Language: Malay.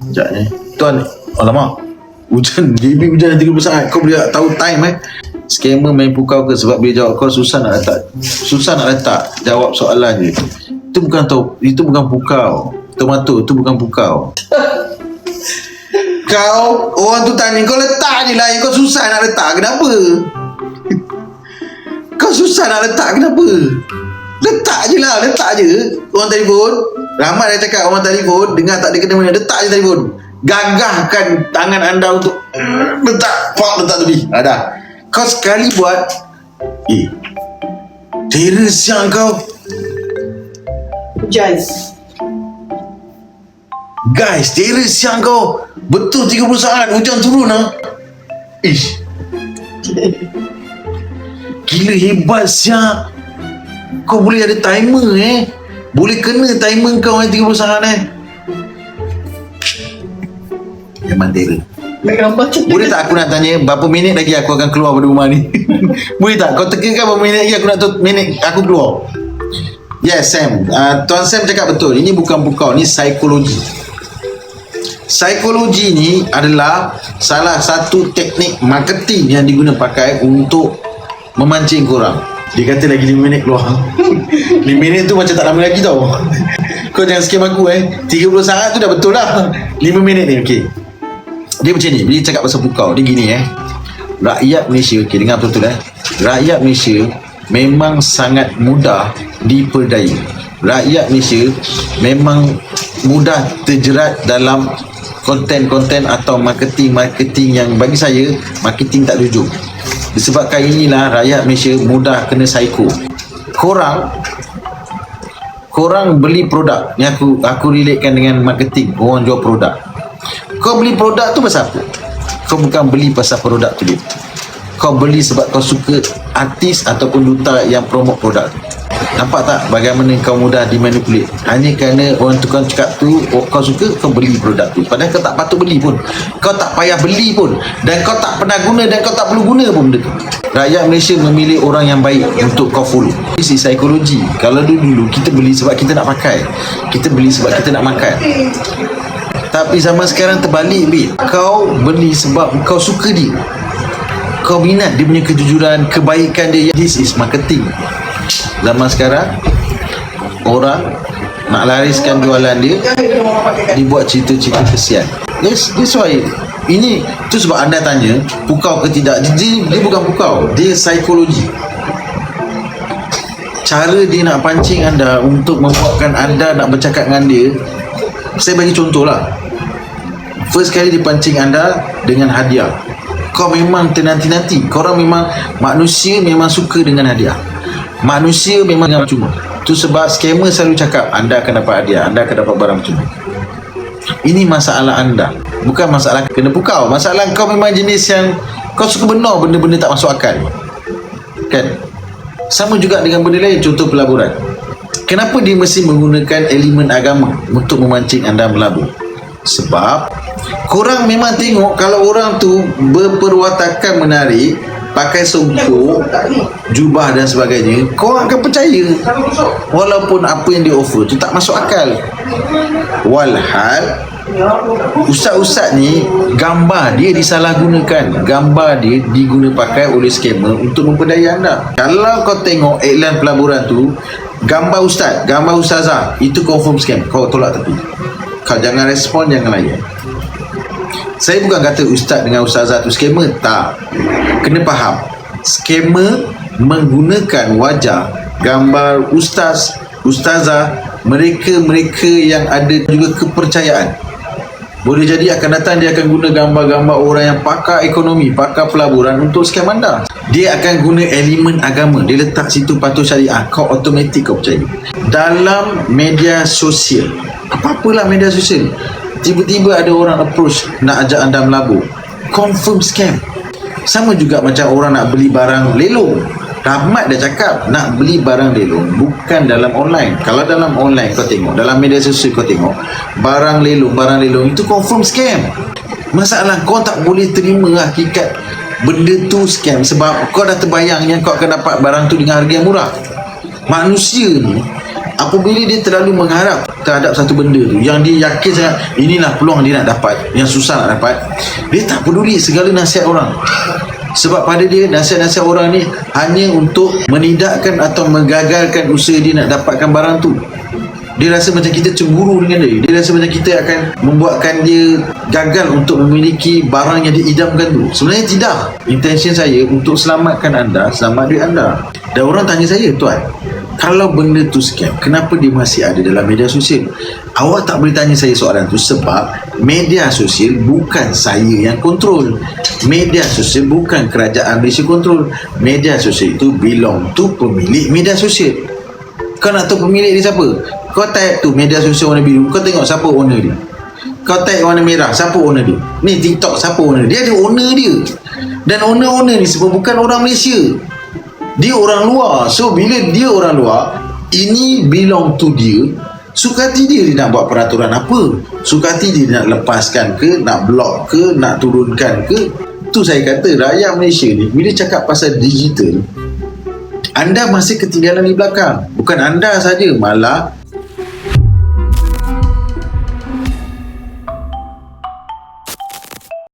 Sekejap ni. Tuan, alamak. Hujan, JB hujan 30 saat. Kau boleh tahu time eh. Scammer main pukau ke sebab bila jawab kau susah nak letak. Susah nak letak jawab soalan je. Itu bukan tahu, itu bukan pukau. Tomato, itu bukan pukau. Kau, orang tu tanya, kau letak je lah. Kau susah nak letak. Kenapa? Kau susah nak letak. Kenapa? Letak je lah. Letak je. Orang telefon. Ramai dah cakap orang telefon. Dengar tak ada kena mana. Letak je telefon. Gagahkan tangan anda untuk letak. Pak, letak tepi. Ada. Kau sekali buat. Eh. Terus yang kau. Guys. Guys, terus yang kau. Betul 30 saat hujan turun lah. Ish. Gila hebat siap. Kau boleh ada timer eh. Boleh kena timer kau yang 30 saat eh. Memang terror. Gambar cantik. Boleh tak aku nak tanya berapa minit lagi aku akan keluar dari rumah ni? Boleh tak? Kau tekankan berapa minit lagi aku nak tu minit aku keluar? Yes, Sam. Uh, Tuan Sam cakap betul. Ini bukan pukau, ni psikologi. Psikologi ni adalah salah satu teknik marketing yang diguna pakai untuk memancing korang. Dia kata lagi 5 minit keluar. 5 minit tu macam tak lama lagi tau. Kau jangan scam aku eh. 30 saat tu dah betul lah. 5 minit ni okey. Dia macam ni, bila dia cakap pasal pukau, dia gini eh. Rakyat Malaysia, okey dengar betul eh. Rakyat Malaysia memang sangat mudah diperdaya. Rakyat Malaysia memang mudah terjerat dalam konten-konten atau marketing-marketing yang bagi saya marketing tak jujur. Disebabkan inilah rakyat Malaysia mudah kena psycho. Korang korang beli produk ni aku aku relatekan dengan marketing. Orang jual produk. Kau beli produk tu pasal apa? Kau bukan beli pasal produk tu dia. Kau beli sebab kau suka artis ataupun duta yang promote produk tu nampak tak bagaimana kau mudah dimanipulate? Hanya kerana orang tukang cakap tu oh, kau suka kau beli produk tu. Padahal kau tak patut beli pun. Kau tak payah beli pun. Dan kau tak pernah guna dan kau tak perlu guna pun benda tu. Rakyat Malaysia memilih orang yang baik untuk kau follow. This is psikologi kalau dulu-dulu kita beli sebab kita nak pakai. Kita beli sebab kita nak makan. Tapi zaman sekarang terbalik Bil Kau beli sebab kau suka dia. Kau minat dia punya kejujuran Kebaikan dia. This is marketing Zaman sekarang Orang Nak lariskan jualan dia Dibuat cerita-cerita kesian That's, that's why Ini Tu sebab anda tanya Pukau ke tidak Dia, dia bukan pukau Dia psikologi Cara dia nak pancing anda Untuk membuatkan anda Nak bercakap dengan dia Saya bagi contoh lah First kali dipancing anda dengan hadiah. Kau memang ternanti-nanti. Korang memang manusia memang suka dengan hadiah. Manusia memang dengan cuma. Tu sebab scammer selalu cakap anda akan dapat hadiah, anda akan dapat barang cuma. Ini masalah anda. Bukan masalah kena pukau. Masalah kau memang jenis yang kau suka benar benda-benda tak masuk akal. Kan? Sama juga dengan benda lain, contoh pelaburan. Kenapa dia mesti menggunakan elemen agama untuk memancing anda melabur? Sebab korang memang tengok kalau orang tu berperwatakan menarik pakai songkok jubah dan sebagainya kau akan percaya. Walaupun apa yang dia offer tu tak masuk akal. Walhal ustaz-ustaz ni gambar dia disalahgunakan. Gambar dia diguna pakai oleh scammer untuk memperdaya anda. Kalau kau tengok iklan pelaburan tu gambar ustaz gambar ustazah itu confirm scam. Kau tolak tepi kau jangan respon jangan layan saya bukan kata ustaz dengan ustazah tu scammer tak. Kena faham. Scammer menggunakan wajah gambar ustaz ustazah mereka-mereka yang ada juga kepercayaan boleh jadi akan datang dia akan guna gambar-gambar orang yang pakar ekonomi pakar pelaburan untuk scam anda. Dia akan guna elemen agama. Dia letak situ patuh syariah. Kau automatik kau percaya. Dalam media sosial apa-apalah media sosial. Tiba-tiba ada orang approach nak ajak anda melabur confirm scam. Sama juga macam orang nak beli barang lelong Rahmat dah cakap nak beli barang lelong bukan dalam online. Kalau dalam online kau tengok, dalam media sosial kau tengok, barang lelong, barang lelong itu confirm scam. Masalah kau tak boleh terima hakikat benda tu scam sebab kau dah terbayang yang kau akan dapat barang tu dengan harga yang murah. Manusia ni apabila dia terlalu mengharap terhadap satu benda tu yang dia yakin sangat inilah peluang dia nak dapat yang susah nak dapat dia tak peduli segala nasihat orang sebab pada dia nasihat-nasihat orang ni hanya untuk menidakkan atau menggagalkan usaha dia nak dapatkan barang tu. Dia rasa macam kita cemburu dengan dia. Dia rasa macam kita akan membuatkan dia gagal untuk memiliki barang yang diidamkan tu. Sebenarnya tidak. Intention saya untuk selamatkan anda selamat duit anda. Dan orang tanya saya tuan kalau benda tu scam kenapa dia masih ada dalam media sosial? Awak tak boleh tanya saya soalan tu sebab media sosial bukan saya yang kontrol. Media sosial bukan kerajaan Malaysia kontrol. Media sosial itu belong to pemilik media sosial. Kau nak tahu pemilik dia siapa? Kau type tu media sosial warna biru. Kau tengok siapa owner dia. Kau type warna merah siapa owner dia? Ni TikTok siapa owner dia? Dia ada owner dia. Dan owner-owner ni semua bukan orang Malaysia dia orang luar. So bila dia orang luar ini belong to dia. Sukati dia dia nak buat peraturan apa? Sukati dia nak lepaskan ke Nak block ke Nak turunkan ke? Tu saya kata Rakyat Malaysia ni Bila cakap pasal digital anda masih ketinggalan di belakang. Bukan anda saja malah